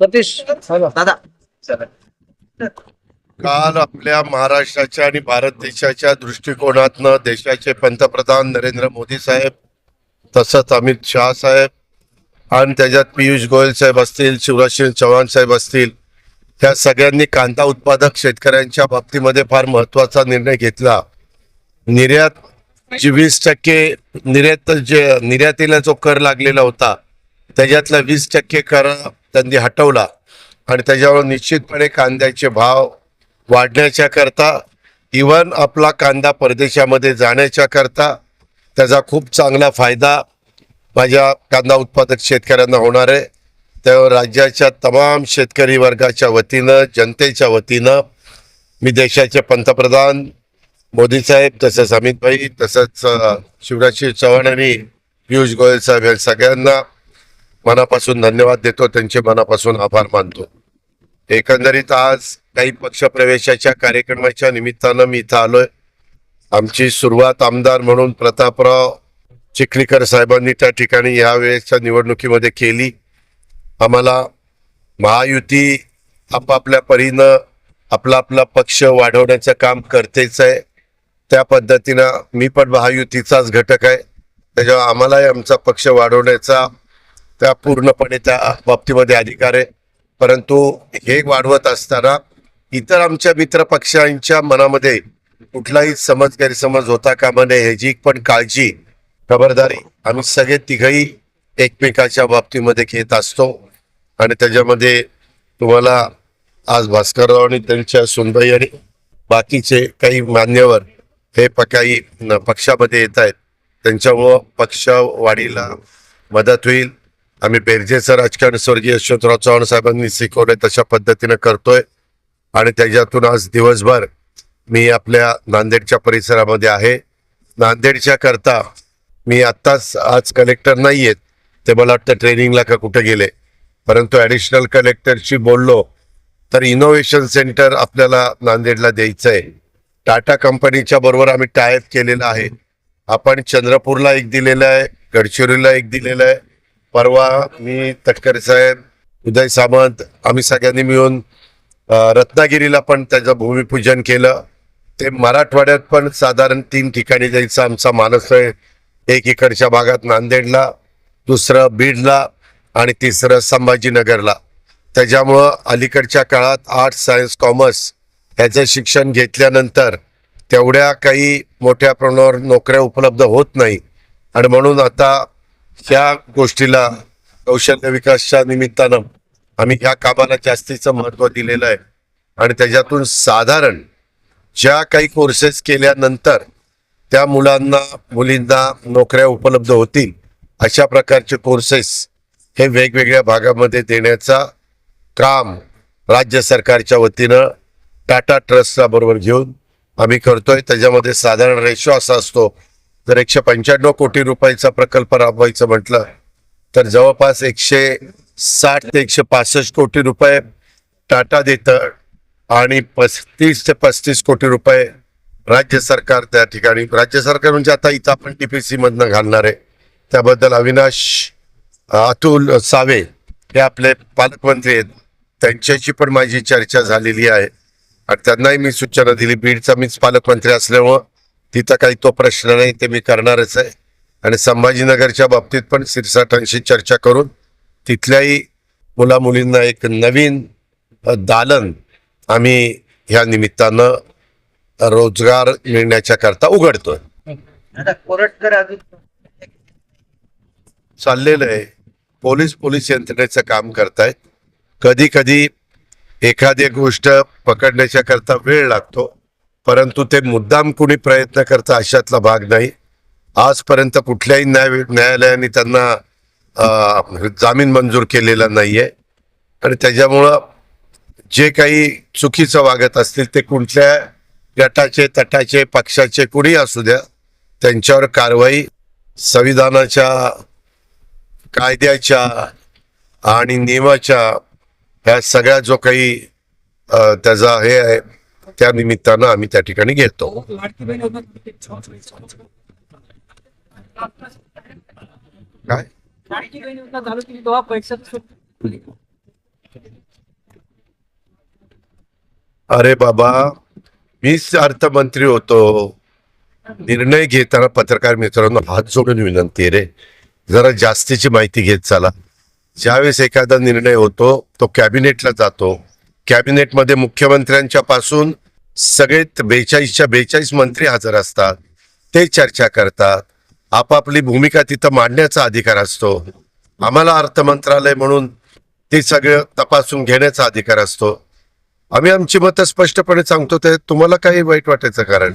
सतीश. दादा. काल आपल्या महाराष्ट्राच्या आणि भारत देशाच्या दृष्टिकोनातनं देशाचे पंतप्रधान नरेंद्र मोदी साहेब तसंच अमित शहा साहेब आणि त्याच्यात पियुष गोयल साहेब असतील शिवराज सिंग चौहान साहेब असतील त्या सगळ्यांनी कांदा उत्पादक शेतकऱ्यांच्या बाबतीमध्ये फार महत्त्वाचा निर्णय घेतला. निर्यात जी वीस टक्के निर्यात जे निर्यातीला जो कर लागलेला होता त्याच्यातला वीस टक्के कर त्यांनी हटवला. आणि त्याच्यावर निश्चितपणे कांद्याचे भाव वाढण्याच्या करता इवन आपला कांदा परदेशामध्ये जाण्याच्या करता त्याचा खूप चांगला फायदा माझ्या कांदा उत्पादक शेतकऱ्यांना होणार आहे. त्यावर राज्याच्या तमाम शेतकरी वर्गाच्या वतीनं जनतेच्या वतीनं मी देशाचे पंतप्रधान मोदी साहेब तसंच अमित भाई तसंच शिवराज शिवराजसिंह चव्हाण आणि पियुष गोयल साहेब या सगळ्यांना मनापासून धन्यवाद देतो त्यांचे मनापासून आभार मानतो. एकंदरीत आज काही पक्षप्रवेशाच्या कार्यक्रमाच्या निमित्तानं मी इथं आलोय. आमची सुरुवात आमदार म्हणून प्रतापराव चिखलीकर साहेबांनी त्या ठिकाणी या वेळेसच्या निवडणुकीमध्ये केली. आम्हाला महायुती आपापल्या परीनं आपला आपला पक्ष वाढवण्याचं काम करतेच आहे. त्या पद्धतीनं मी पण महायुतीचाच घटक आहे. त्याच्यावर आम्हालाही आमचा पक्ष वाढवण्याचा त्या पूर्णपणे त्या बाबतीमध्ये अधिकार आहे. परंतु हे वाढवत असताना इतर आमच्या मित्र पक्षांच्या मनामध्ये कुठलाही समज गैरसमज होता कामा नये ह्याची पण काळजी खबरदारी आम्ही सगळे तिघही एकमेकाच्या बाबतीमध्ये घेत असतो. आणि त्याच्यामध्ये तुम्हाला आज भास्करराव आणि त्यांच्या सुनबाई आणि बाकीचे काही मान्यवर हे पकाई काही न- पक्षामध्ये येत आहेत. त्यांच्यामुळं पक्ष वाढीला मदत होईल. आम्ही बेरजेचं राजकारण स्वर्गीय यशवंतराव चव्हाण साहेबांनी शिकवलंय तशा पद्धतीनं करतोय. आणि त्याच्यातून आज दिवसभर मी आपल्या नांदेडच्या परिसरामध्ये आहे. नांदेडच्या करता मी आत्ताच आज कलेक्टर नाही आहेत ते मला वाटतं ट्रेनिंगला का कुठे गेले. परंतु ॲडिशनल कलेक्टरशी बोललो तर इनोव्हेशन सेंटर आपल्याला नांदेडला द्यायचं आहे टाटा कंपनीच्या बरोबर आम्ही टायप केलेला आहे. आपण चंद्रपूरला एक दिलेलं आहे गडचिरोलीला एक दिलेलं आहे. परवा मी तटकरे साहेब उदय सामंत आम्ही सगळ्यांनी मिळून रत्नागिरीला पण त्याचं भूमिपूजन केलं. ते मराठवाड्यात पण साधारण तीन ठिकाणी जायचा आमचा मानस आहे एक इकडच्या भागात नांदेडला दुसरं बीडला आणि तिसरं संभाजीनगरला. त्याच्यामुळं अलीकडच्या काळात आर्ट्स सायन्स कॉमर्स ह्याचं शिक्षण घेतल्यानंतर तेवढ्या काही मोठ्या प्रमाणावर नोकऱ्या उपलब्ध होत नाही. आणि म्हणून आता ह्या गोष्टीला कौशल्य विकासच्या निमित्तानं आम्ही ह्या कामाला जास्तीचं महत्त्व दिलेलं आहे. आणि त्याच्यातून साधारण ज्या काही कोर्सेस केल्यानंतर त्या मुलांना मुलींना नोकऱ्या उपलब्ध होतील अशा प्रकारचे कोर्सेस हे वेगवेगळ्या भागामध्ये देण्याचा काम राज्य सरकारच्या वतीनं टाटा ट्रस्टला बरोबर घेऊन आम्ही करतोय. त्याच्यामध्ये साधारण रेशो असा असतो जर एकशे पंच्याण्णव कोटी रुपयाचा प्रकल्प राबवायचं म्हटलं तर जवळपास एकशे साठ ते एकशे पासष्ट कोटी रुपये टाटा देतं आणि पस्तीस ते पस्तीस कोटी रुपये राज्य सरकार त्या ठिकाणी राज्य सरकार म्हणजे आता इथं आपण टीपीसी मधनं घालणार आहे. त्याबद्दल अविनाश अतुल सावे हे आपले पालकमंत्री आहेत. त्यांच्याशी पण माझी चर्चा झालेली आहे. आणि त्यांनाही मी सूचना दिली. बीडचा मीच पालकमंत्री असल्यामुळं तिथं काही तो प्रश्न नाही ते मी करणारच आहे. आणि संभाजीनगरच्या बाबतीत पण सिरसाटांशी चर्चा करून तिथल्याही मुला मुलींना एक नवीन दालन आम्ही ह्या निमित्तानं रोजगार मिळण्याच्या करता उघडतोय चाललेलं आहे. पोलीस पोलीस यंत्रणेचं काम करतायत. कधी कधी एखादी गोष्ट पकडण्याच्या करता वेळ लागतो. परंतु ते मुद्दाम कुणी प्रयत्न करता अशातला भाग नाही. आजपर्यंत कुठल्याही न्याय न्यायालयाने त्यांना जामीन मंजूर केलेला नाहीये. आणि त्याच्यामुळं जे काही चुकीचं वागत असतील ते कुठल्या गटाचे तटाचे पक्षाचे कुणी असू द्या त्यांच्यावर कारवाई संविधानाच्या कायद्याच्या आणि नियमाच्या ह्या सगळ्या जो काही त्याचा हे आहे त्या निमित्तानं आम्ही त्या ठिकाणी घेतो काय? अरे बाबा मीच अर्थमंत्री होतो. निर्णय घेताना पत्रकार मित्रांनो हात जोडून विनंती रे. जरा जास्तीची माहिती घेत चला. ज्यावेळेस एखादा निर्णय होतो तो कॅबिनेटला जातो. कॅबिनेटमध्ये मुख्यमंत्र्यांच्या पासून सगळे बेचाळीसच्या बेचाळीस मंत्री हजर असतात ते चर्चा करतात आपापली भूमिका तिथं मांडण्याचा अधिकार असतो आम्हाला अर्थ मंत्रालय म्हणून ते सगळं तपासून घेण्याचा अधिकार असतो आम्ही आमची मतं स्पष्टपणे सांगतो ते तुम्हाला काही वाईट वाटायचं कारण